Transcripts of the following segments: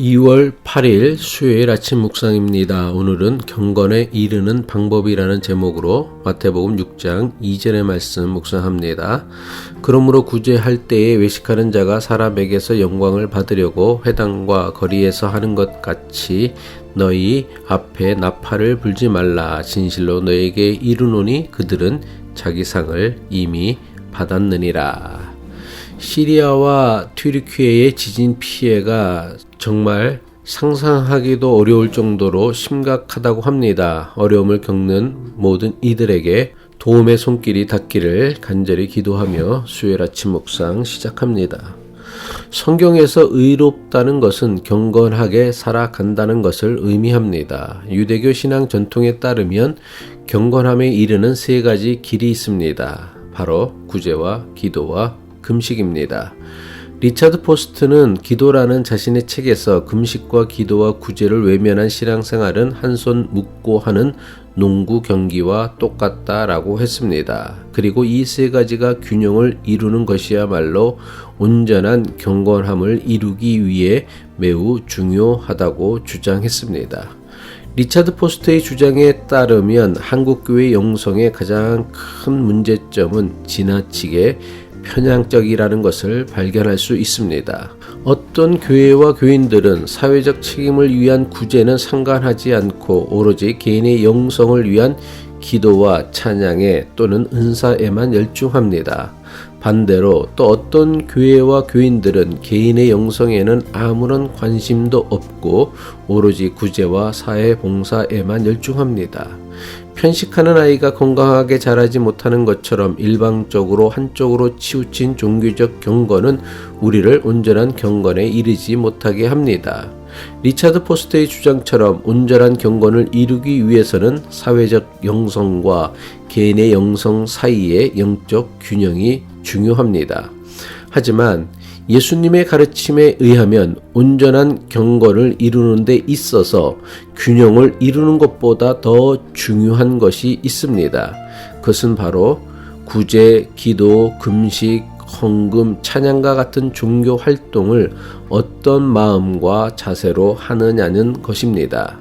2월 8일 수요일 아침 묵상입니다. 오늘은 경건에 이르는 방법이라는 제목으로 마태복음 6장 2절의 말씀 묵상합니다. 그러므로 구제할 때에 외식하는 자가 사람에게서 영광을 받으려고 회당과 거리에서 하는 것 같이 너희 앞에 나팔을 불지 말라. 진실로 너에게 이르노니 그들은 자기 상을 이미 받았느니라. 시리아와 튀르키예의 지진 피해가 정말 상상하기도 어려울 정도로 심각하다고 합니다. 어려움을 겪는 모든 이들에게 도움의 손길이 닿기를 간절히 기도하며 수요일 아침 묵상 시작합니다. 성경에서 의롭다는 것은 경건하게 살아간다는 것을 의미합니다. 유대교 신앙 전통에 따르면 경건함에 이르는 세 가지 길이 있습니다. 바로 구제와 기도와 금식입니다. 리차드 포스트는 기도라는 자신의 책에서 금식과 기도와 구제를 외면한 신앙생활은 한 손 묶고 하는 농구 경기와 똑같다라고 했습니다. 그리고 이 세 가지가 균형을 이루는 것이야말로 온전한 경건함을 이루기 위해 매우 중요하다고 주장했습니다. 리차드 포스트의 주장에 따르면 한국교회 영성의 가장 큰 문제점은 지나치게 편향적이라는 것을 발견할 수 있습니다. 어떤 교회와 교인들은 사회적 책임을 위한 구제는 상관하지 않고 오로지 개인의 영성을 위한 기도와 찬양에 또는 은사에만 열중합니다. 반대로 또 어떤 교회와 교인들은 개인의 영성에는 아무런 관심도 없고 오로지 구제와 사회 봉사에만 열중합니다. 편식하는 아이가 건강하게 자라지 못하는 것처럼 일방적으로 한쪽으로 치우친 종교적 경건은 우리를 온전한 경건에 이르지 못하게 합니다. 리차드 포스트의 주장처럼 온전한 경건을 이루기 위해서는 사회적 영성과 개인의 영성 사이의 영적 균형이 중요합니다. 하지만 예수님의 가르침에 의하면 온전한 경건을 이루는 데 있어서 균형을 이루는 것보다 더 중요한 것이 있습니다. 그것은 바로 구제, 기도, 금식, 헌금, 찬양과 같은 종교 활동을 어떤 마음과 자세로 하느냐는 것입니다.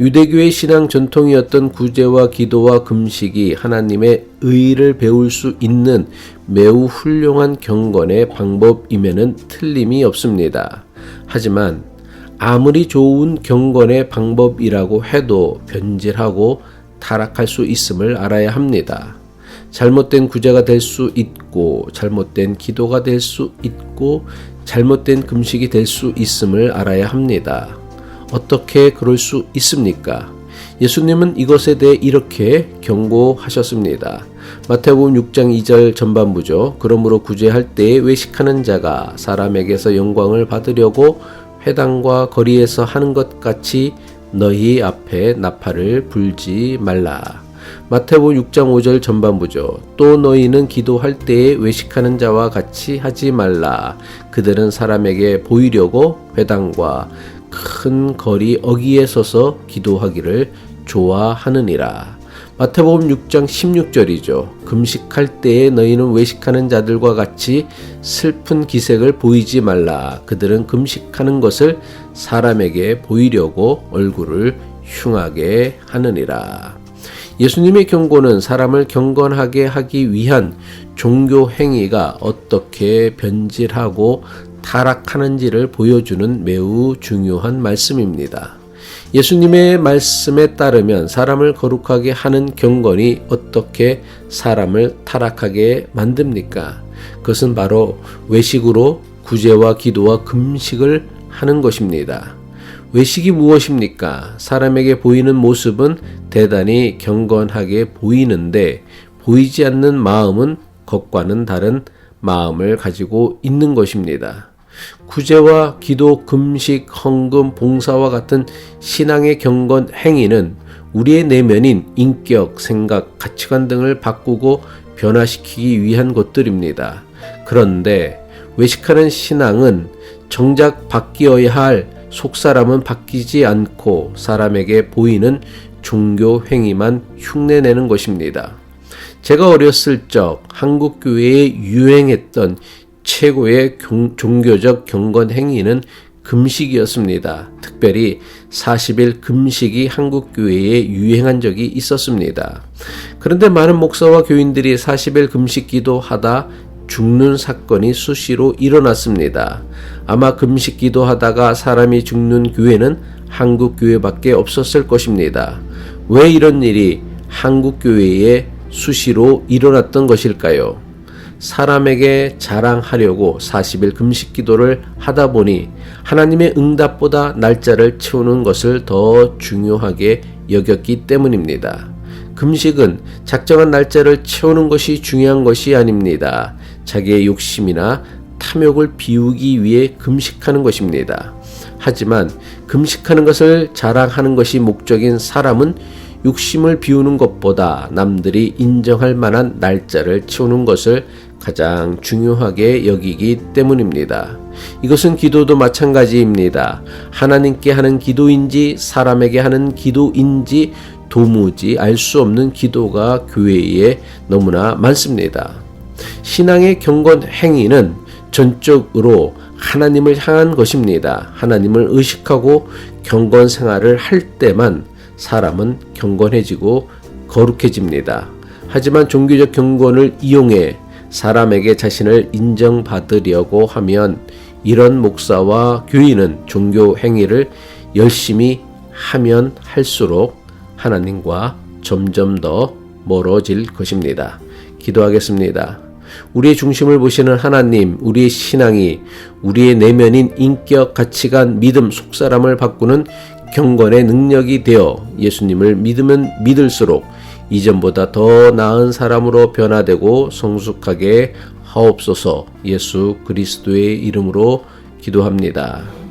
유대교의 신앙 전통이었던 구제와 기도와 금식이 하나님의 의를 배울 수 있는 매우 훌륭한 경건의 방법임에는 틀림이 없습니다. 하지만 아무리 좋은 경건의 방법이라고 해도 변질하고 타락할 수 있음을 알아야 합니다. 잘못된 구제가 될 수 있고, 잘못된 기도가 될 수 있고, 잘못된 금식이 될 수 있음을 알아야 합니다. 어떻게 그럴 수 있습니까? 예수님은 이것에 대해 이렇게 경고하셨습니다. 마태복음 6장 2절 전반부죠. 그러므로 구제할 때에 외식하는 자가 사람에게서 영광을 받으려고 회당과 거리에서 하는 것 같이 너희 앞에 나팔을 불지 말라. 마태복음 6장 5절 전반부죠. 또 너희는 기도할 때에 외식하는 자와 같이 하지 말라. 그들은 사람에게 보이려고 회당과 큰 거리 어기에 서서 기도하기를 좋아하느니라. 마태복음 6장 16절이죠. 금식할 때에 너희는 외식하는 자들과 같이 슬픈 기색을 보이지 말라. 그들은 금식하는 것을 사람에게 보이려고 얼굴을 흉하게 하느니라. 예수님의 경고는 사람을 경건하게 하기 위한 종교 행위가 어떻게 변질하고 타락하는지를 보여주는 매우 중요한 말씀입니다. 예수님의 말씀에 따르면 사람을 거룩하게 하는 경건이 어떻게 사람을 타락하게 만듭니까? 그것은 바로 외식으로 구제와 기도와 금식을 하는 것입니다. 외식이 무엇입니까? 사람에게 보이는 모습은 대단히 경건하게 보이는데 보이지 않는 마음은 것과는 다른 마음을 가지고 있는 것입니다. 구제와 기도, 금식, 헌금, 봉사와 같은 신앙의 경건 행위는 우리의 내면인 인격, 생각, 가치관 등을 바꾸고 변화시키기 위한 것들입니다. 그런데 외식하는 신앙은 정작 바뀌어야 할 속사람은 바뀌지 않고 사람에게 보이는 종교 행위만 흉내내는 것입니다. 제가 어렸을 적 한국 교회에 유행했던 최고의 경- 종교적 경건 행위는 금식이었습니다. 특별히 40일 금식이 한국 교회에 유행한 적이 있었습니다. 그런데 많은 목사와 교인들이 40일 금식 기도하다 죽는 사건이 수시로 일어났습니다. 아마 금식 기도하다가 사람이 죽는 교회는 한국 교회밖에 없었을 것입니다. 왜 이런 일이 한국 교회에 수시로 일어났던 것일까요? 사람에게 자랑하려고 40일 금식 기도를 하다 보니 하나님의 응답보다 날짜를 채우는 것을 더 중요하게 여겼기 때문입니다. 금식은 작정한 날짜를 채우는 것이 중요한 것이 아닙니다. 자기의 욕심이나 탐욕을 비우기 위해 금식하는 것입니다. 하지만 금식하는 것을 자랑하는 것이 목적인 사람은 욕심을 비우는 것보다 남들이 인정할 만한 날짜를 채우는 것을 가장 중요하게 여기기 때문입니다. 이것은 기도도 마찬가지입니다. 하나님께 하는 기도인지 사람에게 하는 기도인지 도무지 알 수 없는 기도가 교회에 너무나 많습니다. 신앙의 경건 행위는 전적으로 하나님을 향한 것입니다. 하나님을 의식하고 경건 생활을 할 때만 사람은 경건해지고 거룩해집니다. 하지만 종교적 경건을 이용해 사람에게 자신을 인정받으려고 하면 이런 목사와 교인은 종교 행위를 열심히 하면 할수록 하나님과 점점 더 멀어질 것입니다. 기도하겠습니다. 우리의 중심을 보시는 하나님, 우리의 신앙이 우리의 내면인 인격, 가치관, 믿음, 속사람을 바꾸는 경건의 능력이 되어 예수님을 믿으면 믿을수록 이전보다 더 나은 사람으로 변화되고 성숙하게 하옵소서 예수 그리스도의 이름으로 기도합니다.